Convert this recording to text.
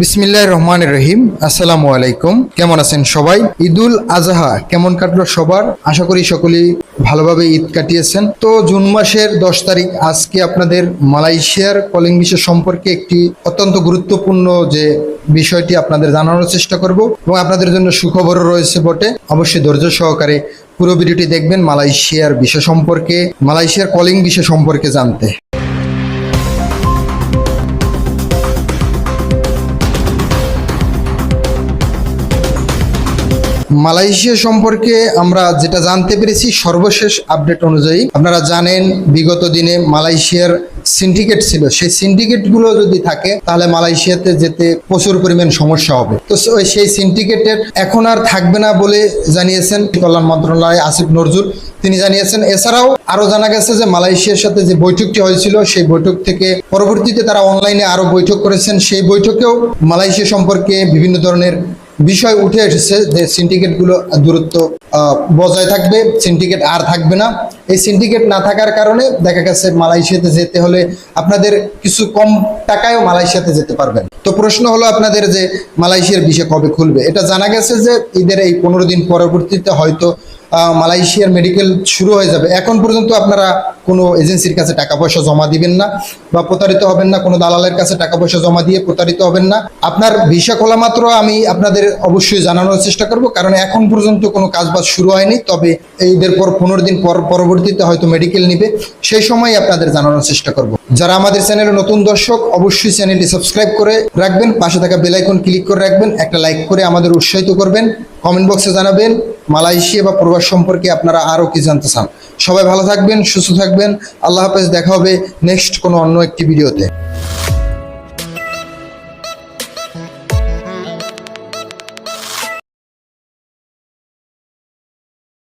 বিসমিল্লাহ রহমান রহিম। আসসালামু আলাইকুম। কেমন আছেন সবাই? ঈদুল আজহা কেমন কাটলো সবার? আশা করি সকলেই ভালোভাবে ঈদ কাটিয়েছেন। তো জুন মাসের দশ তারিখ আজকে আপনাদের মালয়েশিয়ার কলিং বিষয় সম্পর্কে একটি অত্যন্ত গুরুত্বপূর্ণ যে বিষয়টি আপনাদের জানানোর চেষ্টা করব এবং আপনাদের জন্য সুখবরও রয়েছে বটে। অবশ্যই ধৈর্য সহকারে পুরো ভিডিওটি দেখবেন মালয়েশিয়ার বিষয় সম্পর্কে, মালয়েশিয়ার কলিং বিষয় সম্পর্কে জানতে। মালয়েশিয়া সম্পর্কে আমরা যেটা জানতে পেরেছি, সর্বশেষ আপডেট অনুযায়ী আপনারা জানেন বিগত দিনে মালয়েশিয়ার সিন্ডিকেট ছিল। সেই সিন্ডিকেটগুলো যদি থাকে, তাহলে মালয়েশিয়াতে যেতে প্রচুর পরিমাণ সমস্যা হবে। তো সেই সিন্ডিকেটের এখন আর থাকবে না বলে জানিয়েছেন কল্যাণ মন্ত্রণালয় আসিফ নজরুল। তিনি জানিয়েছেন, এছাড়াও আরও জানা গেছে যে মালয়েশিয়ার সাথে যে বৈঠকটি হয়েছিল, সেই বৈঠক থেকে পরবর্তীতে তারা অনলাইনে আরও বৈঠক করেছেন। সেই বৈঠকেও মালয়েশিয়া সম্পর্কে বিভিন্ন ধরনের বিষয় উঠে এসেছে যে সিন্ডিকেটগুলো দূরত্ব বজায় থাকবে সিন্ডিকেট আর থাকবে না। এই সিন্ডিকেট না থাকার কারণে দেখা গেছে মালয়েশিয়াতে যেতে হলে আপনাদের কিছু কম টাকায়ও মালয়েশিয়াতে যেতে পারবেন। তো প্রশ্ন হলো আপনাদের যে মালয়েশিয়ার বিষয় কবে খুলবে? এটা জানা গেছে যে ঈদের এই পনেরো দিন পরবর্তীতে হয়তো মালয়েশিয়ার মেডিকেল শুরু হয়ে যাবে। এখন পর্যন্ত আপনারা কোনো এজেন্সির কাছে টাকা পয়সা জমা দিবেন না বা প্রতারিত হবেন না, কোনো দালালের কাছে টাকা পয়সা জমা দিয়ে প্রতারিত হবেন না। আপনার ভিসা খোলা মাত্র আমি আপনাদের অবশ্যই জানানোর চেষ্টা করব, কারণ এখন পর্যন্ত কোনো কাজবাজ শুরু হয়নি, তবে ঈদের পর পনেরো দিন পর পরবর্তীতে হয়তো মেডিকেল নিবে। সেই সময় আপনাদের জানানোর চেষ্টা করব। যারা আমাদের চ্যানেলে নতুন দর্শক, অবশ্যই চ্যানেলটি সাবস্ক্রাইব করে রাখবেন, পাশে থাকা বেল আইকন ক্লিক করে রাখবেন, একটা লাইক করে আমাদের উৎসাহিত করবেন কমেন্ট বক্সে জানাবেন। মালয়েশিয়া বা প্রবাস সম্পর্কে আপনারা আরও কি জানতে চান? সবাই ভালো থাকবেন, সুস্থ থাকবেন। আল্লাহ হাফেজ, দেখা হবে নেক্সট কোনো অন্য একটি ভিডিওতে।